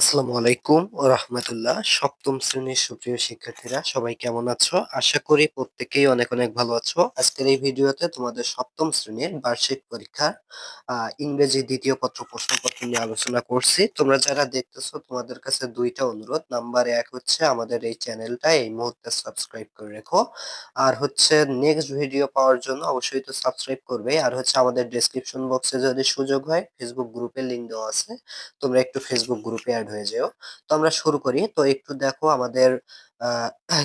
আসসালামু আলাইকুম রহমতুল্লাহ। সপ্তম শ্রেণির সুপ্রিয় শিক্ষার্থীরা, সবাই কেমন আছো? আশা করি প্রত্যেকেই অনেক অনেক ভালো আছো। আজকের এই ভিডিওতে তোমাদের সপ্তম শ্রেণির বার্ষিক পরীক্ষা ইংরেজি দ্বিতীয় পত্র প্রশ্নপত্র নিয়ে আলোচনা করছি। তোমরা যারা দেখতেছো, তোমাদের কাছে দুইটা অনুরোধ। নাম্বার এক হচ্ছে, আমাদের এই চ্যানেলটা এই মুহূর্তে সাবস্ক্রাইব করে রেখো। আর হচ্ছে নেক্সট ভিডিও পাওয়ার জন্য অবশ্যই তো সাবস্ক্রাইব করবে। আর হচ্ছে, আমাদের ডেসক্রিপশন বক্সে যদি সুযোগ হয় ফেসবুক গ্রুপের লিংক দেওয়া আছে। তোমরা একটু ফেসবুক গ্রুপে অ্যাড হয়ে যেও। তো আমরা শুরু করি। তো একটু দেখো আমাদের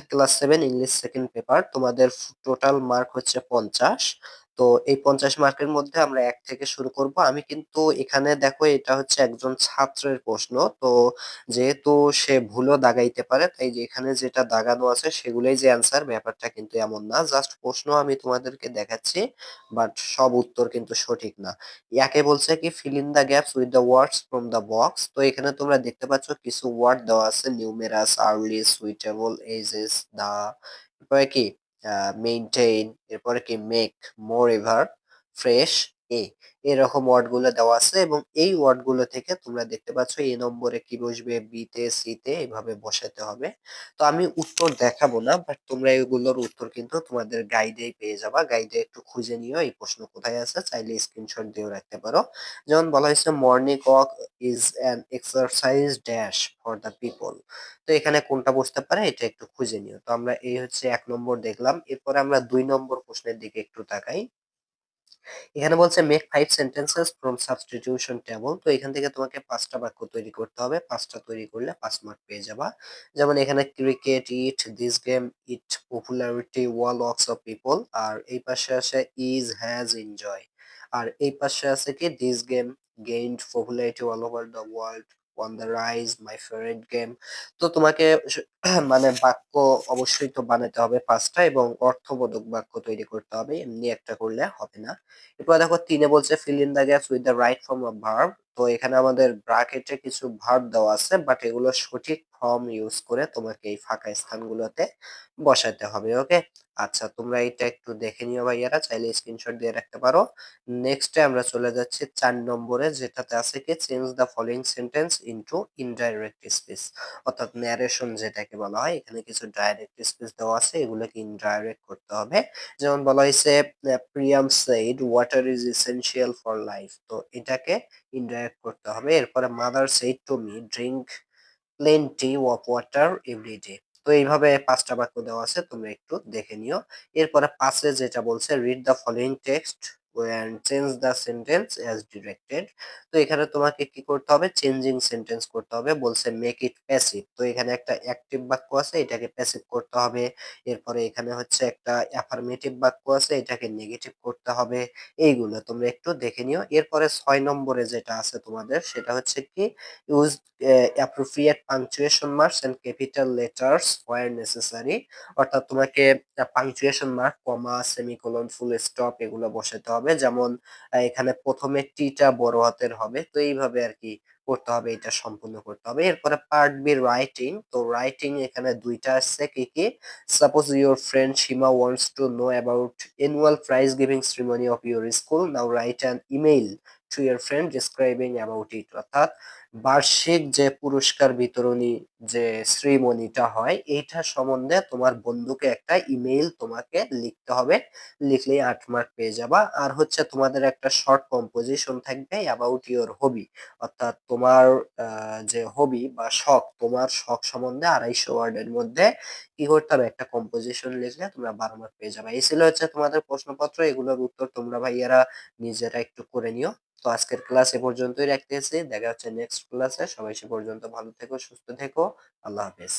class seven English second paper তোমাদের টোটাল মার্ক হচ্ছে পঞ্চাশ। তো এই পঞ্চাশ মার্কের মধ্যে আমরা এক থেকে শুরু করব। আমি কিন্তু এখানে দেখো এটা হচ্ছে একজন ছাত্রের প্রশ্ন। তো যেহেতু সে ভুলও দাগাইতে পারে, তাই যে এখানে যেটা দাগানো আছে সেগুলোই যে অ্যান্সার ব্যাপারটা কিন্তু এমন না। জাস্ট প্রশ্ন আমি তোমাদেরকে দেখাচ্ছি বাট সব উত্তর কিন্তু সঠিক না। ইয়াকে বলছে কি fill in the gaps with the words from the box তো এখানে তোমরা দেখতে পাচ্ছ কিছু ওয়ার্ড দেওয়া আছে numerous early suitable ages the এরপরে কি? মেইনটেইন এরপরে কি মেক মোর এভার ফ্রেশ এ, এরকম ওয়ার্ডগুলো দেওয়া আছে এবং এই ওয়ার্ডগুলো থেকে তোমরা দেখতে পাচ্ছ এ নম্বরে কি বসবে বি তে সি তে এভাবে বসাতে হবে। তো আমি উত্তর দেখাবো না বাট তোমরা এগুলোর উত্তর কিন্তু তোমাদের গাইডেই পেয়ে যাবা। গাইডে একটু খুঁজে নিও, এই প্রশ্ন কোথায় আছে, চাইলে স্ক্রিনশট দিয়েও রাখতে পারো। যেমন বলা হয়েছে morning walk is an exercise dash for the people তো এখানে কোনটা বসতে পারে, এটা একটু খুঁজে নিও। তো আমরা এই হচ্ছে এক নম্বর দেখলাম। এরপরে আমরা দুই নম্বর প্রশ্নের দিকে একটু তাকাই। এখানে বলছে make five sentences from substitution table তো এখান থেকে তোমাকে পাঁচটা বাক্য তৈরি করতে হবে। পাঁচটা তৈরি করলে পাঁচ মার্ক পেয়ে যাবা। যেমন এখানে cricket it this game it popularity wall wax of people আর এই পাশে আছে ইজ হ্যাজ এনজয় আর এই পাশে আছে কি this game gained popularity all over the world on the rise my favourite game তো তোমাকে মানে বাক্য অবশ্যই তো বানাতে হবে পাঁচটা এবং অর্থবোধক বাক্য তৈরি করতে হবে, এমনি একটা করলে হবে না। এরপর দেখো তিনে বলছে fill in the gaps with the right form of verb তো এখানে আমাদের ব্রাকেটে কিছু ভার্ব দেওয়া আছে বাট এগুলো সঠিক ফর্ম ইউজ করে তোমাকে এই ফাঁকা স্থানগুলোতে বসাতে হবে ওকে আচ্ছা তোমরা এটা একটু দেখে নিও ভাইয়ারা, চাইলে স্ক্রিনশট দিয়ে রাখতে পারো। নেক্সটে আমরা চলে যাচ্ছি চার নম্বরে, যেটাতে আছে কি change the following sentence into indirect speech অর্থাৎ ন্যারেশন যেটাকে বলা হয়, এখানে কিছু ডাইরেক্ট স্পিচ দেওয়া আছে, এগুলোকে ইনডাইরেক্ট করতে হবে। যেমন বলা হয়েছে Priyam said water is essential for life তো এটাকে ইনডাইরেক্ট করতে হবে। এরপরে mother said to me drink plenty of water every day তো এইভাবে পাঁচটা বাক্য দেওয়া আছে তুমি একটু দেখে নিও। এরপরে পাঁচে যেটা বলছে read the following text and change the sentence as directed. তো এখানে তোমাকে কি করতে হবে? চেঞ্জিং সেন্টেন্স করতে হবে। বলছে মেক ইট প্যাসিভ তো এখানে একটা অ্যাক্টিভ বাক্য আছে, এটাকে প্যাসিভ করতে হবে। এরপরে এখানে হচ্ছে একটা অ্যাফার্মেটিভ বাক্য আছে, এটাকে নেগেটিভ করতে হবে। এইগুলো তোমরা একটু দেখে নিও। এরপরে ছয় নম্বরে যেটা আছে তোমাদের, সেটা হচ্ছে কি? Use appropriate punctuation marks and capital letters where necessary অর্থাৎ তোমাকে punctuation mark comma semicolon full stop এগুলো বসাতে হবে। যেমন এখানে প্রথমে টিটা বড় হাতের হবে। তো এইভাবে আর কি করতে হবে, এটা সম্পূর্ণ করতে হবে। এরপরে পার্ট বি রাইটিং তো রাইটিং এখানে দুইটা আসছে কি কি? Suppose your friend Seema wants to know about annual prize giving ceremony of your school now write an email to your friend describing about it অর্থাৎ বার্ষিক যে পুরস্কার বিতরণী যে শ্রীমণিটা হয়, এইটা সম্বন্ধে তোমার বন্ধুকে একটা ইমেইল তোমাকে লিখতে হবে। লিখলেই আট মার্ক পেয়ে যাবা। আর হচ্ছে তোমাদের একটা শর্ট কম্পোজিশন থাকবে অ্যাবাউট ইউর হবি অর্থাৎ তোমার যে হবি বা শখ, তোমার শখ সম্বন্ধে আড়াইশো ওয়ার্ডের মধ্যে কি করতে হবে একটা কম্পোজিশন লিখলে তোমরা বারো মার্ক পেয়ে যাবে। এই ছিল হচ্ছে তোমাদের প্রশ্নপত্র। এগুলোর উত্তর তোমরা ভাইয়ারা নিজেরা একটু করে নিও। তো আজকের ক্লাস এ পর্যন্তই রাখতেছি। দেখা হচ্ছে নেক্সট ক্লাসে সবাই সে পর্যন্ত ভালো থেকো সুস্থ থেকো। আল্লাহ হাফেজ।